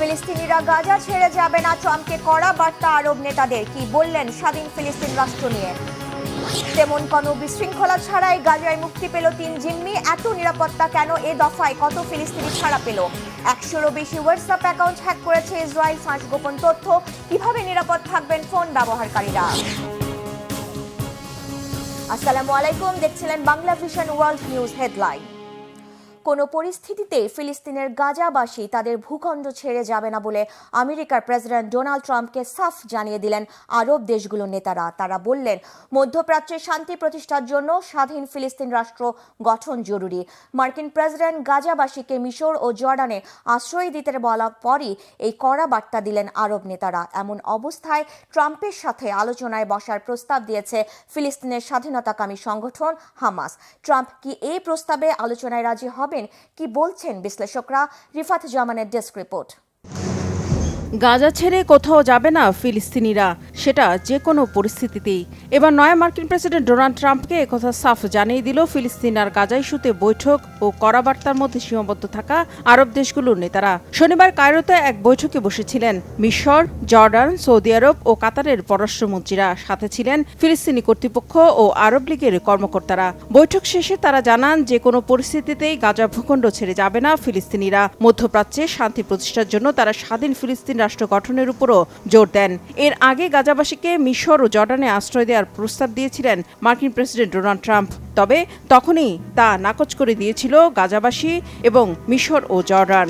ফিলিস্তিনিরা গাজা ছেড়ে যাবে না, ট্রাম্পকে কড়া বার্তা আরব নেতাদের। কি বললেন স্বাধীন ফিলিস্তিন রাষ্ট্র নিয়ে? তেমন কোনো বিশৃঙ্খলা ছাড়াই গাজায় মুক্তি পেল তিন জিম্মি। এত নিরাপত্তা কেন এ দফায়? কত ফিলিস্তিনি ছাড়া পেল? একশোরও বেশি হোয়াটসঅ্যাপ অ্যাকাউন্ট হ্যাক করেছে ইসরায়েল। ফাঁস গোপন তথ্য। কীভাবে নিরাপদ থাকবেন ফোন ব্যবহারকারীরা? আসসালামু আলাইকুম। দেখছিলেন Bangla vision world news headline. কোনো পরিস্থিতিতে ফিলিস্তিনের গাজাবাসী তাদের ভূখণ্ড ছেড়ে যাবে না বলে আমেরিকার প্রেসিডেন্ট ডোনাল্ড ট্রাম্পকে সাফ জানিয়ে দিলেন আরব দেশগুলোর নেতারা। তারা বললেন মধ্যপ্রাচ্যে শান্তি প্রতিষ্ঠার জন্য স্বাধীন ফিলিস্তিন রাষ্ট্র গঠন জরুরি। মার্কিন প্রেসিডেন্ট গাজাবাসীকে মিশর ও জর্ডানে আশ্রয় দিতে বলা পরই এই কড়া বার্তা দিলেন আরব নেতারা। এমন অবস্থায় ট্রাম্পের সাথে আলোচনায় বসার প্রস্তাব দিয়েছে ফিলিস্তিনের স্বাধীনতাকামী সংগঠন হামাস। ট্রাম্প কি এই প্রস্তাবে আলোচনায় রাজি হবেন? কি বলছেন বিশ্লেষকরা? রিফাত জামানের ডেস্ক রিপোর্ট। গাজা ছেড়ে কোথাও যাবে না ফিলিস্তিনিরা, সেটা যে কোনো পরিস্থিতিতেই। এবার নয়া মার্কিন প্রেসিডেন্ট ডোনাল্ড ট্রাম্পকে একথা সাফ জানিয়ে দিল ফিলিস্তিন আর গাজা ইস্যুতে বৈঠক ও কড়া বার্তার মধ্যে সীমাবদ্ধ থাকা আরব দেশগুলোর নেতারা। শনিবার কায়রোতে এক বৈঠকে বসেছিলেন মিশর, জর্ডান, সৌদি আরব ও কাতারের পররাষ্ট্রমন্ত্রীরা। সাথে ছিলেন ফিলিস্তিনি কর্তৃপক্ষ ও আরব লীগের কর্মকর্তারা। বৈঠক শেষে তারা জানান যে কোনো পরিস্থিতিতেই গাজা ভূখণ্ড ছেড়ে যাবে না ফিলিস্তিনিরা। মধ্যপ্রাচ্যে শান্তি প্রতিষ্ঠার জন্য তারা স্বাধীন ফিলিস্তিন রাষ্ট্র গঠনের উপরও জোর দেন। এর আগে গাজাবাসীকে মিশর ও জর্ডানে আশ্রয় দেওয়ার প্রস্তাব দিয়েছিলেন মার্কিন প্রেসিডেন্ট ডোনাল্ড ট্রাম্প। তবে তখনই তা নাকচ করে দিয়েছিল গাজাবাসী এবং মিশর ও জর্ডান।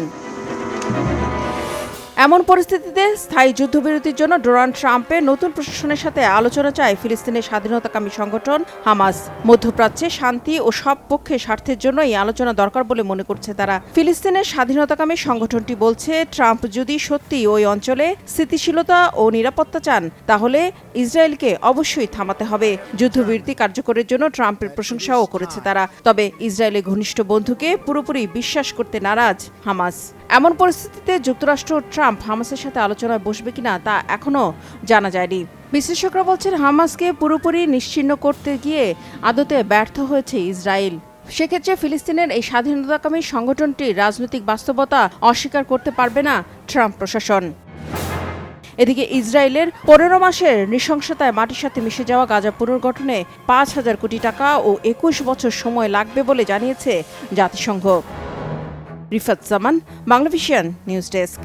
এমন পরিস্থিতিতে স্থায়ী যুদ্ধবিরতির জন্য ডোনাল্ড ট্রাম্পের নতুন প্রশাসনের সাথে আলোচনা চায় ফিলিস্তিনের স্বাধীনতাকামী সংগঠন হামাস। মধ্যপ্রাচ্যে শান্তি ও সব পক্ষের স্বার্থের জন্য এই আলোচনা দরকার বলে মনে করছে তারা। ফিলিস্তিনের স্বাধীনতাকামী সংগঠনটি বলছে, ট্রাম্প যদি সত্যি ওই অঞ্চলে স্থিতিশীলতা ও নিরাপত্তা চান, তাহলে ইসরায়েলকে অবশ্যই থামাতে হবে। যুদ্ধবিরতি কার্যকরের জন্য ট্রাম্পের প্রশংসাও করেছে তারা। তবে ইসরায়েলের ঘনিষ্ঠ বন্ধুকে পুরোপুরি বিশ্বাস করতে নারাজ হামাস। এমন পরিস্থিতিতে যুক্তরাষ্ট্র ট্রাম্প হামাসের সাথে আলোচনায় বসবে কিনা তা এখনও জানা যায়নি। বিশ্লেষকরা বলছেন হামাসকে পুরোপুরি নিশ্চিহ্ন করতে গিয়ে আদতে ব্যর্থ হয়েছে ইসরায়েল। সেক্ষেত্রে ফিলিস্তিনের এই স্বাধীনতাকামী সংগঠনটির রাজনৈতিক বাস্তবতা অস্বীকার করতে পারবে না ট্রাম্প প্রশাসন। এদিকে ইসরায়েলের পনেরো মাসের নৃশংসতায় মাটির সাথে মিশে যাওয়া গাজা পুনর্গঠনে পাঁচ হাজার কোটি টাকা ও একুশ বছর সময় লাগবে বলে জানিয়েছে জাতিসংঘ। রিফাত জামান বাংলাভিশন নিউজ ডেস্ক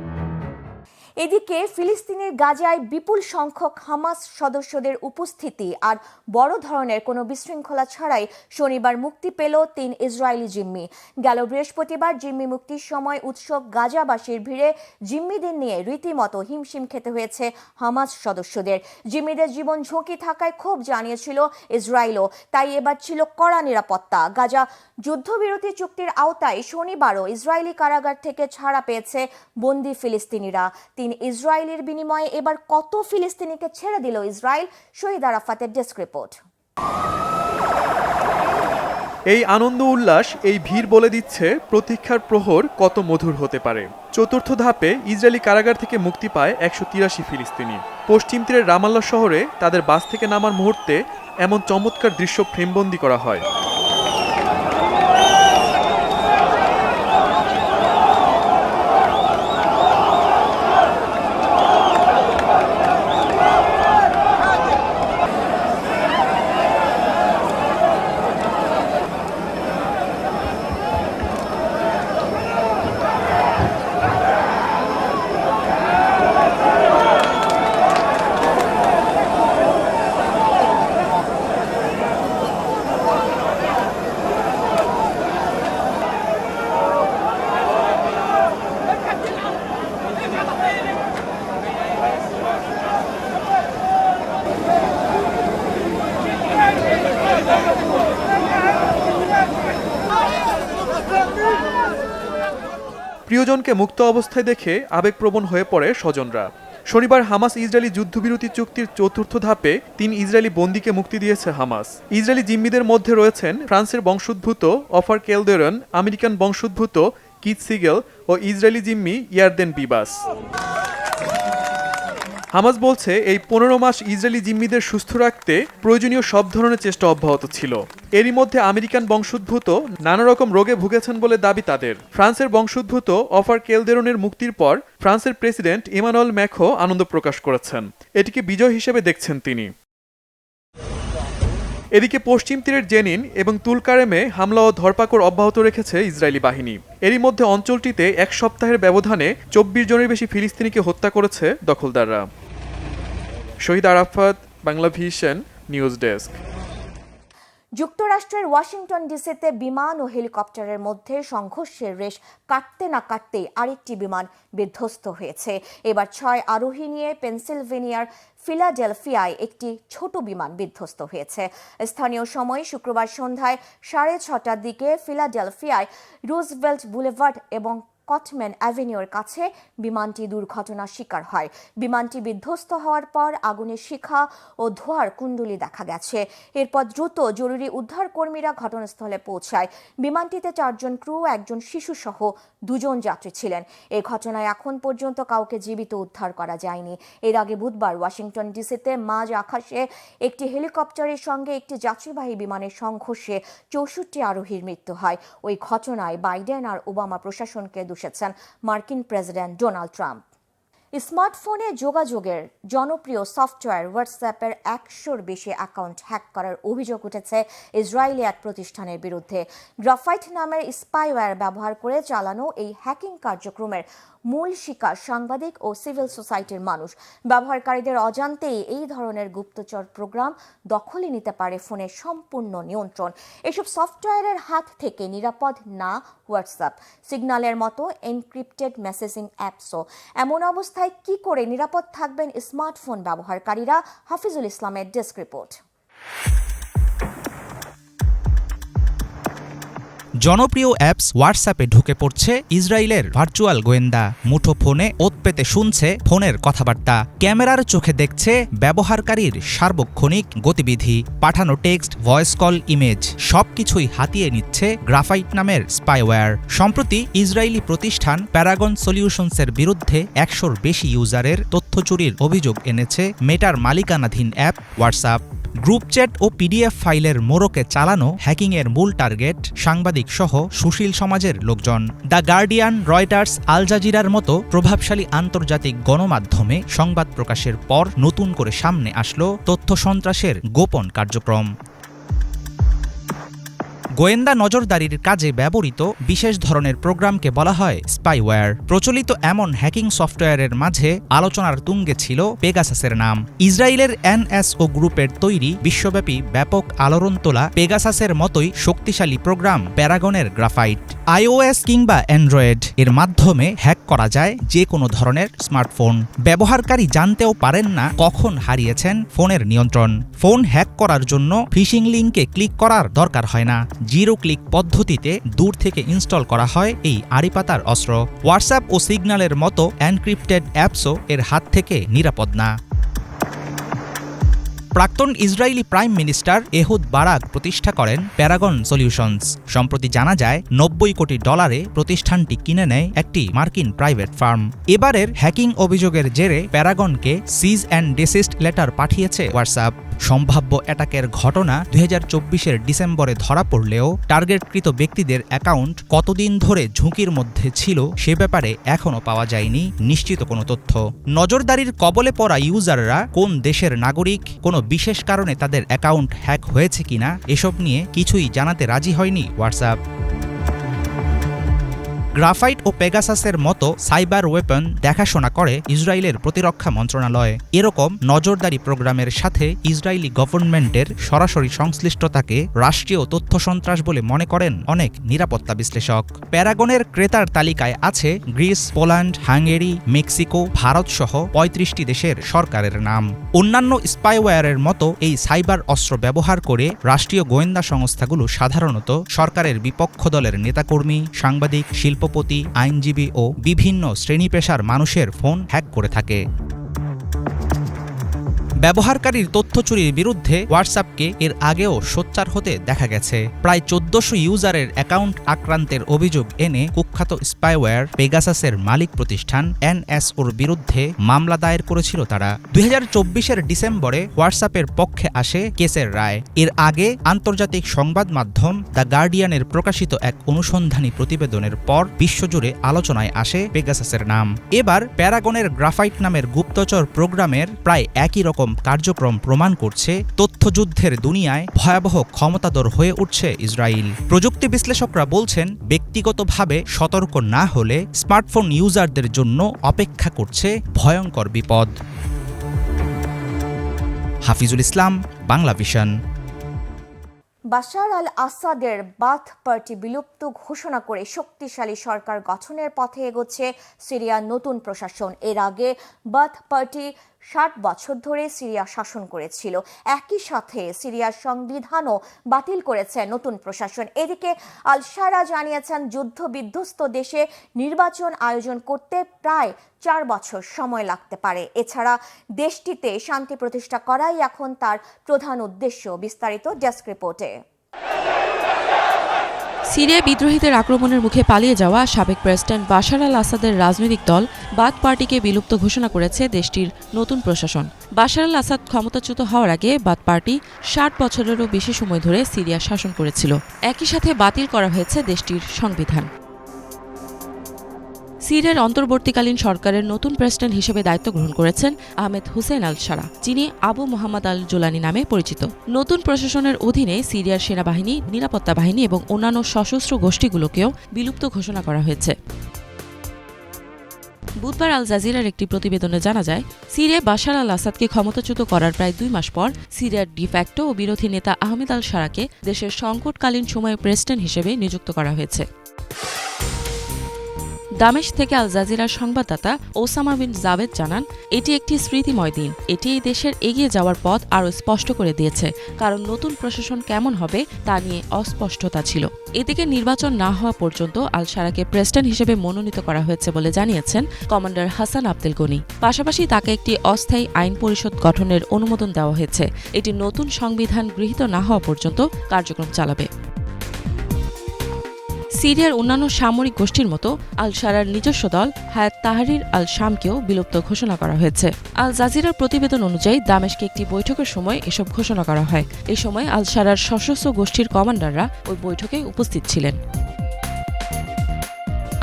এদিকে ফিলিস্তিনের গাজায় বিপুল সংখ্যক হামাস সদস্যদের উপস্থিতি আর বড় ধরনের কোনো বিশৃঙ্খলা ছাড়াই শনিবার মুক্তি পেল তিন ইসরায়েলি জিম্মি। গেল বৃহস্পতিবার জিম্মি মুক্তির সময় উৎসব গাজাবাসীর ভিড়ে জিম্মিদের নিয়ে রীতিমতো হিমশিম খেতে হয়েছে হামাস সদস্যদের। জিম্মিদের জীবন ঝুঁকি থাকায় ক্ষোভ জানিয়েছিল ইসরায়েলও। তাই এবার ছিল কড়া নিরাপত্তা। গাজা যুদ্ধবিরতি চুক্তির আওতায় শনিবারও ইসরায়েলি কারাগার থেকে ছাড়া পেয়েছে বন্দি ফিলিস্তিনিরা। তিন ইসরায়েলের বিনিময়ে এবার কত ফিলিস্তিনিকে ছেড়ে দিল ইসরায়েল? শহীদ আরাফাতের ডেস্ক রিপোর্ট। এই আনন্দ উল্লাস, এই ভিড় বলে দিচ্ছে প্রতীক্ষার প্রহর কত মধুর হতে পারে। চতুর্থ ধাপে ইসরায়েলি কারাগার থেকে মুক্তি পায় একশো তিরাশি ফিলিস্তিনি। পশ্চিম তীরের রামাল্লা শহরে তাদের বাস থেকে নামার মুহূর্তে এমন চমৎকার দৃশ্য ফ্রেমবন্দি করা হয়। প্রিয়জনকে মুক্ত অবস্থায় দেখে আবেগপ্রবণ হয়ে পড়ে স্বজনরা। শনিবার হামাস ইসরায়েলি যুদ্ধবিরতি চুক্তির চতুর্থ ধাপে তিন ইসরায়েলি বন্দীকে মুক্তি দিয়েছে হামাস। ইসরায়েলি জিম্মিদের মধ্যে রয়েছেন ফ্রান্সের বংশোদ্ভূত অফার কেলদেরন, আমেরিকান বংশোদ্ভূত কিট সিগেল ও ইসরায়েলি জিম্মি ইয়ারদেন বিবাস। হামাস বলছে, এই পনেরো মাস ইসরায়েলি জিম্মিদের সুস্থ রাখতে প্রয়োজনীয় সব ধরনের চেষ্টা অব্যাহত ছিল। এরই মধ্যে আমেরিকান বংশোদ্ভূত নানা রকম রোগে ভুগেছেন বলে দাবি তাদের। ফ্রান্সের বংশোদ্ভূত অফার কেলদেরনের মুক্তির পর ফ্রান্সের প্রেসিডেন্ট ইমানুয়েল ম্যাখো আনন্দ প্রকাশ করেছেন। এটিকে বিজয় হিসেবে দেখছেন তিনি। এদিকে পশ্চিম তীরের জেনিন এবং তুলকারেমে হামলা ও ধরপাকড় অব্যাহত রেখেছে ইসরায়েলি বাহিনী। এরই মধ্যে অঞ্চলটিতে এক সপ্তাহের ব্যবধানে চব্বিশ জনের বেশি ফিলিস্তিনিকে হত্যা করেছে দখলদাররা। Shahid Arafat, Bangla vision, news desk. যুক্তরাষ্ট্রের ওয়াশিংটন ডিসিতে বিমান ও হেলিকপ্টারের মধ্যে সংঘর্ষের রেশ কাটতে না কাটতেই আরেকটি বিমান বিধ্বস্ত হয়েছে। এবার ছয় আরোহী নিয়ে পেনসিলভেনিয়ার ফিলাডেলফিয়ায় একটি ছোট বিমান বিধ্বস্ত হয়েছে। স্থানীয় সময় শুক্রবার সন্ধ্যায় সাড়ে ছটার দিকে ফিলাডেলফিয়ায় রুজভেল্ট বুলেভার্ড এবং কটম্যান অ্যাভিনিউর কাছে বিমানটি দুর্ঘটনার শিকার হয়। বিমানটি বিধ্বস্ত হওয়ার পর আগুনের শিখা ও ধোয়ার কুণ্ডলি দেখা গেছে। এরপর দ্রুত জরুরি উদ্ধার কর্মীরা ঘটনাস্থলে পৌঁছায়। বিমানটিতে চারজন ক্রু, একজন শিশু সহ দুজন যাত্রী ছিলেন। এই ঘটনায় এখন পর্যন্ত কাউকে জীবিত উদ্ধার করা যায়নি। এর আগে বুধবার ওয়াশিংটন ডিসিতে মাঝ আকাশে একটি হেলিকপ্টারের সঙ্গে একটি যাত্রীবাহী বিমানের সংঘর্ষে চৌষট্টি আরোহীর মৃত্যু হয়। ওই ঘটনায় বাইডেন আর ওবামা প্রশাসনকে দুষেছেন মার্কিন প্রেসিডেন্ট ডোনাল্ড ট্রাম্প। স্মার্টফোনে যোগাযোগের জনপ্রিয় সফটওয়্যার হোয়াটসঅ্যাপের একশোর বেশি অ্যাকাউন্ট হ্যাক করার অভিযোগ উঠেছে ইসরায়েলি এক প্রতিষ্ঠানের বিরুদ্ধে। গ্রাফাইট নামের স্পাইওয়্যার ব্যবহার করে চালানো এই হ্যাকিং কার্যক্রমের মূল শিকার সাংবাদিক ও সিভিল সোসাইটির মানুষ। ব্যবহারকারীদের অজান্তেই এই ধরনের গুপ্তচর প্রোগ্রাম দখলে নিতে পারে ফোনের সম্পূর্ণ নিয়ন্ত্রণ। এসব সফটওয়্যারের হাত থেকে নিরাপদ না হোয়াটসঅ্যাপ। সিগন্যালের মতো এনক্রিপ্টেড মেসেজিং অ্যাপসও। এমন অবস্থায় কি করে নিরাপদ থাকবেন স্মার্টফোন ব্যবহারকারীরা? হাফিজুল ইসলামের ডেস্ক রিপোর্ট। জনপ্রিয় অ্যাপস হোয়াটসঅ্যাপে ঢুকে পড়ছে ইসরায়েলের ভার্চুয়াল গোয়েন্দা। মুঠো ফোনে ওত পেতে শুনছে ফোনের কথাবার্তা। ক্যামেরার চোখে দেখছে ব্যবহারকারীর সার্বক্ষণিক গতিবিধি। পাঠানো টেক্সট, ভয়েস কল, ইমেজ সবকিছুই হাতিয়ে নিচ্ছে গ্রাফাইট নামের স্পাইওয়্যার। সম্প্রতি ইসরায়েলি প্রতিষ্ঠান প্যারাগন সলিউশনসের বিরুদ্ধে একশোর বেশি ইউজারের তথ্য চুরির অভিযোগ এনেছে মেটার মালিকানাধীন অ্যাপ হোয়াটসঅ্যাপ। গ্রুপ চ্যাট ও পিডিএফ ফাইলের মোড়কে চালানো হ্যাকিংয়ের মূল টার্গেট সাংবাদিক সহ সুশীল সমাজের লোকজন। দ্য গার্ডিয়ান, রয়টার্স, আল জাজিরার মতো প্রভাবশালী আন্তর্জাতিক গণমাধ্যমে সংবাদ প্রকাশের পর নতুন করে সামনে আসলো তথ্য সন্ত্রাসের গোপন কার্যক্রম। গোয়েন্দা নজরদারির কাজে ব্যবহৃত বিশেষ ধরনের প্রোগ্রামকে বলা হয় স্পাইওয়্যার। প্রচলিত এমন হ্যাকিং সফটওয়্যারের মাঝে আলোচনার তুঙ্গে ছিল পেগাসাসের নাম। ইসরায়েলের এনএসও গ্রুপের তৈরি বিশ্বব্যাপী ব্যাপক আলোড়ন তোলা পেগাসাসের মতোই শক্তিশালী প্রোগ্রাম প্যারাগনের গ্রাফাইট। আইওএস কিংবা অ্যান্ড্রয়েড এর মাধ্যমে হ্যাক করা যায় যে কোনো ধরনের স্মার্টফোন। ব্যবহারকারী জানতেও পারেন না কখন হারিয়েছেন ফোনের নিয়ন্ত্রণ। ফোন হ্যাক করার জন্য ফিশিং লিঙ্কে ক্লিক করার দরকার হয় না। জিরো ক্লিক পদ্ধতিতে দূর থেকে ইনস্টল করা হয় এই আড়িপাতার অস্ত্র। হোয়াটসঅ্যাপ ও সিগন্যালের মতো এনক্রিপ্টেড অ্যাপসও এর হাত থেকে নিরাপদ না। প্রাক্তন Israeli prime minister Ehud Barak প্রতিষ্ঠা করেন প্যারাগন সলিউশনস। সম্প্রতি জানা যায়, নব্বই কোটি ডলারে প্রতিষ্ঠানটি কিনে নেয় একটি মার্কিন প্রাইভেট ফার্ম। এবারের হ্যাকিং অভিযোগের জেরে প্যারাগনকে সিজ অ্যান্ড ডিসিস্ট লেটার পাঠিয়েছে হোয়াটসঅ্যাপ। সম্ভাব্য অ্যাটাকের ঘটনা দুই হাজার ডিসেম্বরে ধরা পড়লেও টার্গেটকৃত ব্যক্তিদের অ্যাকাউন্ট কতদিন ধরে ঝুঁকির মধ্যে ছিল সে ব্যাপারে এখনও পাওয়া যায়নি নিশ্চিত কোনো তথ্য। নজরদারির কবলে পড়া ইউজাররা কোন দেশের নাগরিক, কোনো বিশেষ কারণে তাদের অ্যাকাউন্ট হ্যাক হয়েছে কিনা, এসব নিয়ে কিছুই জানাতে রাজি হয়নি হোয়াটসঅ্যাপ। গ্রাফাইট ও পেগাসাসের মতো সাইবার ওয়েপন দেখাশোনা করে ইসরায়েলের প্রতিরক্ষা মন্ত্রণালয়। এরকম নজরদারি প্রোগ্রামের সাথে ইসরায়েলি গভর্নমেন্টের সরাসরি সংশ্লিষ্টতাকে রাষ্ট্রীয় তথ্য সন্ত্রাস বলে মনে করেন অনেক নিরাপত্তা বিশ্লেষক। প্যারাগনের ক্রেতার তালিকায় আছে Greece, Poland, Hungary, Mexico Bharat সহ পঁয়ত্রিশটি দেশের সরকারের নাম। অন্যান্য স্পাইওয়্যারের মতো এই সাইবার অস্ত্র ব্যবহার করে রাষ্ট্রীয় গোয়েন্দা সংস্থাগুলো সাধারণত সরকারের বিপক্ষ দলের নেতাকর্মী, সাংবাদিক শিল্পপতি আইনজীবী ও বিভিন্ন শ্রেণি পেশার মানুষের ফোন হ্যাক করে থাকে। ব্যবহারকারীর তথ্য চুরির বিরুদ্ধে হোয়াটসঅ্যাপকে এর আগেও সোচ্চার হতে দেখা গেছে। প্রায় চোদ্দশো ইউজারের অ্যাকাউন্ট আক্রান্তের অভিযোগ এনে কুখ্যাত স্পাইওয়্যার পেগাসাসের মালিক প্রতিষ্ঠান এনএসওর বিরুদ্ধে মামলা দায়ের করেছিল তারা। দুই হাজার ডিসেম্বরে হোয়াটসঅ্যাপের পক্ষে আসে কেসের রায়। এর আগে আন্তর্জাতিক সংবাদ মাধ্যম দ্য গার্ডিয়ানের প্রকাশিত এক অনুসন্ধানী প্রতিবেদনের পর বিশ্বজুড়ে আলোচনায় আসে পেগাসাসের নাম। এবার প্যারাগনের গ্রাফাইট নামের গুপ্তচর প্রোগ্রামের প্রায় একই রকম কার্যক্রম প্রমাণ করছে, তথ্যযুদ্ধের দুনিয়ায় ভয়াবহ ক্ষমতাধর হয়ে উঠছে ইসরায়েল। প্রযুক্তি বিশ্লেষকরা বলছেন, ব্যক্তিগতভাবে সতর্ক না হলে স্মার্টফোন ইউজারদের জন্য অপেক্ষা করছে ভয়ঙ্কর বিপদ। Hafizul Islam, Bangla vision. Bashar al আসাদের বাথ পার্টি বিলুপ্ত ঘোষণা করে শক্তিশালী সরকার গঠনের পথে এগোচ্ছে সিরিয়ার নতুন প্রশাসন। এর আগে বাথ পার্টি ষাট বছর ধরে সিরিয়া শাসন করেছিল। একই সাথে সিরিয়ার সংবিধানও বাতিল করেছে নতুন প্রশাসন। এদিকে আল সারা জানিয়েছেন যুদ্ধ বিধ্বস্ত দেশে নির্বাচন আয়োজন করতে প্রায় চার বছর সময় লাগতে পারে। এছাড়া দেশটিতে শান্তি প্রতিষ্ঠা করাই এখন তার প্রধান উদ্দেশ্য, বিস্তারিত ডেস্ক রিপোর্টে। সিরিয়া বিদ্রোহীদের আক্রমণের মুখে পালিয়ে যাওয়া সাবেক প্রেসিডেন্ট বাশার আল আসাদের রাজনৈতিক দল বাদ পার্টিকে বিলুপ্ত ঘোষণা করেছে দেশটির নতুন প্রশাসন। বাশার আল আসাদ ক্ষমতাচ্যুত হওয়ার আগে বাদ পার্টি ষাট বছরেরও বেশি সময় ধরে সিরিয়া শাসন করেছিল। একই সাথে বাতিল করা হয়েছে দেশটির সংবিধান। সিরিয়ার অন্তর্বর্তীকালীন সরকারের নতুন প্রেসিডেন্ট হিসেবে দায়িত্ব গ্রহণ করেছেন আহমেদ হুসেন আল সারা, যিনি আবু মোহাম্মদ আল জোলানি নামে পরিচিত। নতুন প্রশাসনের অধীনে সিরিয়ার সেনাবাহিনী, নিরাপত্তা বাহিনী এবং অন্যান্য সশস্ত্র গোষ্ঠীগুলোকেও বিলুপ্ত ঘোষণা করা হয়েছে। বুধবার আল জাজিরার একটি প্রতিবেদনে জানা যায়, সিরিয়ায় বাশার আল আসাদকে ক্ষমতাচ্যুত করার প্রায় দুই মাস পর সিরিয়ার ডিফ্যাক্টো ও বিরোধী নেতা আহমেদ আল সারাকে দেশের সংকটকালীন সময়ে প্রেসিডেন্ট হিসেবে নিযুক্ত করা হয়েছে। দামেশ থেকে আল জাজিরার সংবাদদাতা ওসামা বিন জাভেদ জানান, এটি একটি স্মৃতিময় দিন। এটি এই দেশের এগিয়ে যাওয়ার পথ আরও স্পষ্ট করে দিয়েছে। কারণ নতুন প্রশাসন কেমন হবে তা নিয়ে অস্পষ্টতা ছিল। এদিকে নির্বাচন না হওয়া পর্যন্ত আল সারাকে প্রেসিডেন্ট হিসেবে মনোনীত করা হয়েছে বলে জানিয়েছেন কমান্ডার হাসান আবদেল গনি। পাশাপাশি তাকে একটি অস্থায়ী আইন পরিষদ গঠনের অনুমোদন দেওয়া হয়েছে। এটি নতুন সংবিধান গৃহীত না হওয়া পর্যন্ত কার্যক্রম চালাবে। সিরিয়ার অন্যান্য সামরিক গোষ্ঠীর মতো আল সারার নিজস্ব দল হায়াত তাহারির আল শামকেও বিলুপ্ত ঘোষণা করা হয়েছে। আল জাজিরার প্রতিবেদন অনুযায়ী দামেশকে একটি বৈঠকের সময় এসব ঘোষণা করা হয়। এই সময় আল সারার সশস্ত্র গোষ্ঠীর কমান্ডাররা ওই বৈঠকে উপস্থিত ছিলেন।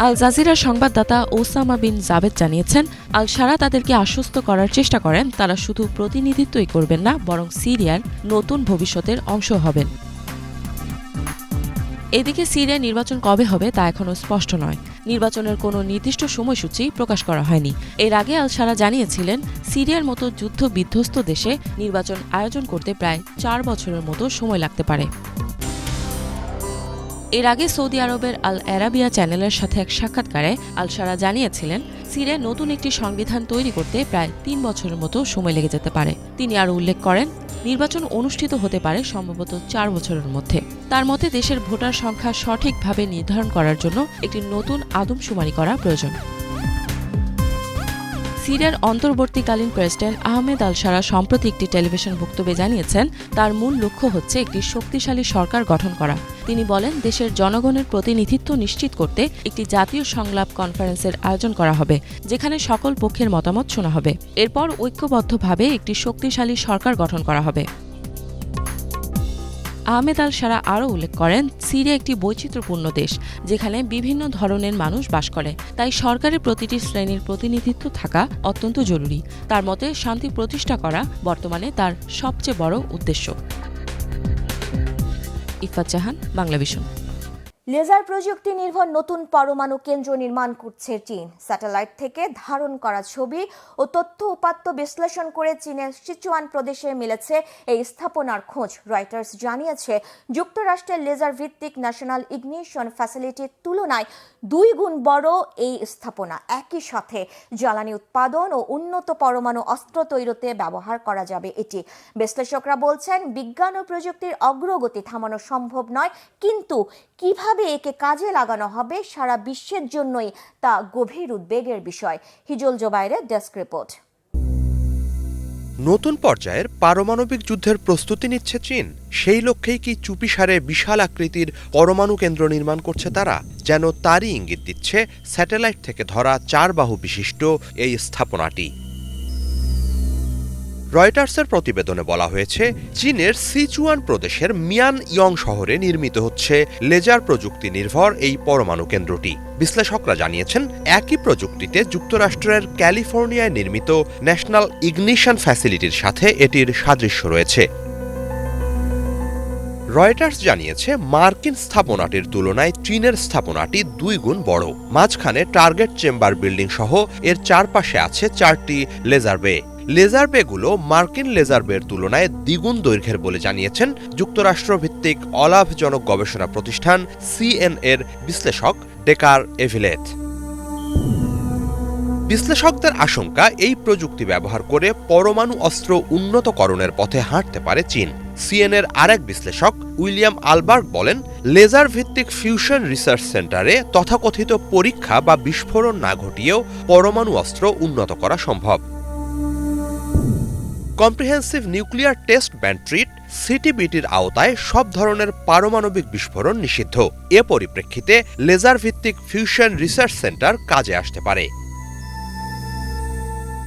আল জাজিরার সংবাদদাতা ওসামা বিন জাবেদ জানিয়েছেন আল সারা তাদেরকে আশ্বস্ত করার চেষ্টা করেন, তারা শুধু প্রতিনিধিত্বই করবেন না, বরং সিরিয়ার নতুন ভবিষ্যতের অংশ হবেন। এদিকে সিরিয়া নির্বাচন কবে হবে তা এখনও স্পষ্ট নয়। নির্বাচনের কোনো নির্দিষ্ট সময়সূচি প্রকাশ করা হয়নি। এর আগে আল সারা জানিয়েছিলেন, সিরিয়ার মতো যুদ্ধ বিধ্বস্ত দেশে নির্বাচন আয়োজন করতে প্রায় চার বছরের মতো সময় লাগতে পারে। এর আগে সৌদি আরবের আল অ্যারাবিয়া চ্যানেলের সাথে এক সাক্ষাৎকারে আল সারা জানিয়েছিলেন সিরে নতুন একটি সংবিধান তৈরি করতে প্রায় তিন বছরের মতো সময় লেগে যেতে পারে। তিনি আরও উল্লেখ করেন, নির্বাচন অনুষ্ঠিত হতে পারে সম্ভবত চার বছরের মধ্যে। তার মতে, দেশের ভোটার সংখ্যা সঠিকভাবে নির্ধারণ করার জন্য একটি নতুন আদমশুমারি করা প্রয়োজন। সিরিয়ার অন্তর্বর্তীকালীন প্রেসিডেন্ট আহমেদ আল সারা সম্প্রতি একটি টেলিভিশন বক্তব্যে জানিয়েছেন, তার মূল লক্ষ্য হচ্ছে একটি শক্তিশালী সরকার গঠন করা। তিনি বলেন, দেশের জনগণের প্রতিনিধিত্ব নিশ্চিত করতে একটি জাতীয় সংলাপ কনফারেন্সের আয়োজন করা হবে, যেখানে সকল পক্ষের মতামত শোনা হবে। এরপর ঐক্যবদ্ধভাবে একটি শক্তিশালী সরকার গঠন করা হবে। আহমেদ আল সারা আরও উল্লেখ করেন, সিরিয়া একটি বৈচিত্র্যপূর্ণ দেশ, যেখানে বিভিন্ন ধরনের মানুষ বাস করে। তাই সরকারের প্রতিটি শ্রেণির প্রতিনিধিত্ব থাকা অত্যন্ত জরুরি। তার মতে, শান্তি প্রতিষ্ঠা করা বর্তমানে তার সবচেয়ে বড় উদ্দেশ্য। ইফাত জাহান, বাংলাভিশন। লেজার প্রযুক্তি নির্ভর নতুন পরমাণু কেন্দ্র নির্মাণ করছে চীন। স্যাটেলাইট থেকে ধারণ করা ছবি ও তথ্য উপাত্ত বিশ্লেষণ করে চীনের সিচুয়ান প্রদেশে মিলেছে এই স্থাপনার খোঁজ। রয়টার্স জানিয়েছে, যুক্তরাষ্ট্রের লেজার ভিত্তিক ন্যাশনাল ইগনিশন ফ্যাসিলিটির তুলনায় দুই গুণ বড় এই স্থাপনা। একই সাথে জ্বালানি উৎপাদন ও উন্নত পরমাণু অস্ত্র তৈরিতে ব্যবহার করা যাবে এটি। বিশ্লেষকরা বলছেন, বিজ্ঞান ও প্রযুক্তির অগ্রগতি থামানো সম্ভব নয়, কিন্তু কীভাবে একে কাজে লাগানো হবে সারা বিশ্বের জন্যই তা গভীর উদ্বেগের বিষয়। হিজল জোবাইরের ডেস্ক রিপোর্ট। নতুন পর্যায়ের পারমাণবিক যুদ্ধের প্রস্তুতি নিচ্ছে চীন। সেই লক্ষ্যেই কি চুপিসারে বিশাল আকৃতির পরমাণু কেন্দ্র নির্মাণ করছে তারা? যেন তারই ইঙ্গিত দিচ্ছে স্যাটেলাইট থেকে ধরা চার বাহু বিশিষ্ট এই স্থাপনাটি। রয়টার্সের প্রতিবেদনে বলা হয়েছে, চীনের সিচুয়ান প্রদেশের মিয়ান ইয়ং শহরে নির্মিত হচ্ছে লেজার প্রযুক্তি নির্ভর এই পরমাণু কেন্দ্রটি। বিশ্লেষকরা জানিয়েছেন, একই প্রযুক্তিতে যুক্তরাষ্ট্রের ক্যালিফোর্নিয়ায় নির্মিত ন্যাশনাল ইগনিশন ফ্যাসিলিটির সাথে এটির সাদৃশ্য রয়েছে। রয়টার্স জানিয়েছে, মার্কিন স্থাপনাটির তুলনায় চীনের স্থাপনাটি দুই গুণ বড়। মাঝখানে টার্গেট চেম্বার বিল্ডিং সহ এর চারপাশে আছে চারটি লেজার বে। লেজার বেগুলো মার্কিন লেজার বের তুলনায় দ্বিগুণ দৈর্ঘ্যের বলে জানিয়েছেন যুক্তরাষ্ট্র ভিত্তিক অলাভজনক গবেষণা প্রতিষ্ঠান সিএন এর বিশ্লেষক ডেকার এভিলেথ। বিশ্লেষকদের আশঙ্কা, এই প্রযুক্তি ব্যবহার করে পরমাণু অস্ত্র উন্নতকরণের পথে হাঁটতে পারে চীন। সিএনএর আরেক বিশ্লেষক উইলিয়াম আলবার্ট বলেন লেজার ভিত্তিক ফিউশন রিসার্চ সেন্টারে তথাকথিত পরীক্ষা বা বিস্ফোরণ না ঘটিয়েও পরমাণু অস্ত্র উন্নত করা সম্ভব। Comprehensive nuclear test ban treaty সিটিবিটির আওতায় সব ধরনের পারমাণবিক বিস্ফোরণ নিষিদ্ধ। এ পরিপ্রেক্ষিতে লেজার ভিত্তিক ফিউশন রিসার্চ সেন্টার কাজে আসতে পারে।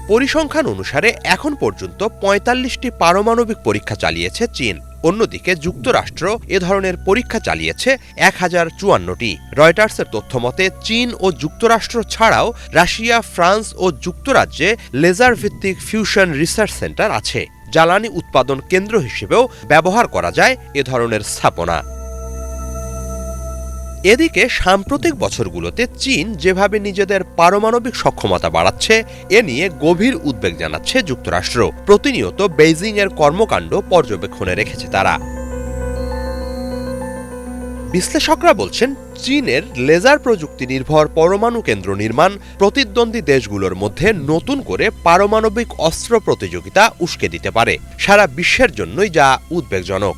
পরিসংখ্যান অনুসারে এখন পর্যন্ত পঁয়তাল্লিশটি পারমাণবিক পরীক্ষা চালিয়েছে চীন। অন্যদিকে যুক্তরাষ্ট্র এ ধরনের পরীক্ষা চালিয়েছে এক হাজার চুয়ান্নটি। রয়টার্সের তথ্য মতে চীন ও যুক্তরাষ্ট্র ছাড়াও রাশিয়া, ফ্রান্স ও যুক্তরাজ্যে লেজার ভিত্তিক ফিউশন রিসার্চ সেন্টার আছে। জ্বালানি উৎপাদন কেন্দ্র হিসেবেও ব্যবহার করা যায় এ ধরনের স্থাপনা। এদিকে সাম্প্রতিক বছরগুলোতে চীন যেভাবে নিজেদের পারমাণবিক সক্ষমতা বাড়াচ্ছে, এ নিয়ে গভীর উদ্বেগ জানাচ্ছে যুক্তরাষ্ট্র। প্রতিনিয়ত বেইজিং এর কর্মকাণ্ড পর্যবেক্ষণে রেখেছে তারা। বিশ্লেষকরা বলছেন, চীনের লেজার প্রযুক্তি নির্ভর পরমাণু কেন্দ্র নির্মাণ প্রতিদ্বন্দ্বী দেশগুলোর মধ্যে নতুন করে পারমাণবিক অস্ত্র প্রতিযোগিতা উস্কে দিতে পারে। সারা বিশ্বের জন্যই যা উদ্বেগজনক।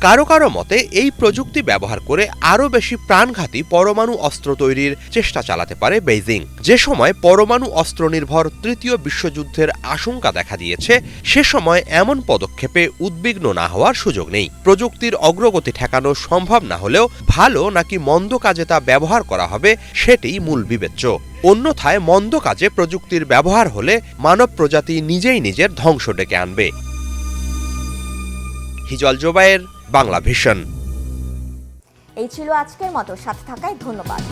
কারও কারও মতে, এই প্রযুক্তি ব্যবহার করে আরও বেশি প্রাণঘাতী পরমাণু অস্ত্র তৈরির চেষ্টা চালাতে পারে বেইজিং। যে সময় পরমাণু অস্ত্র নির্ভর তৃতীয় বিশ্বযুদ্ধের আশঙ্কা দেখা দিয়েছে, সে সময় এমন পদক্ষেপে উদ্বিগ্ন না হওয়ার সুযোগ নেই। প্রযুক্তির অগ্রগতি ঠেকানো সম্ভব না হলেও ভালো নাকি মন্দ কাজে তা ব্যবহার করা হবে, সেটিই মূল বিবেচ্য। অন্যথায় মন্দ কাজে প্রযুক্তির ব্যবহার হলে মানব প্রজাতি নিজেই নিজের ধ্বংস ডেকে আনবে। হিজল জোবায়ের বাংলা ভিশন। এই ছিল আজকের মতো। সাথে থাকায় ধন্যবাদ।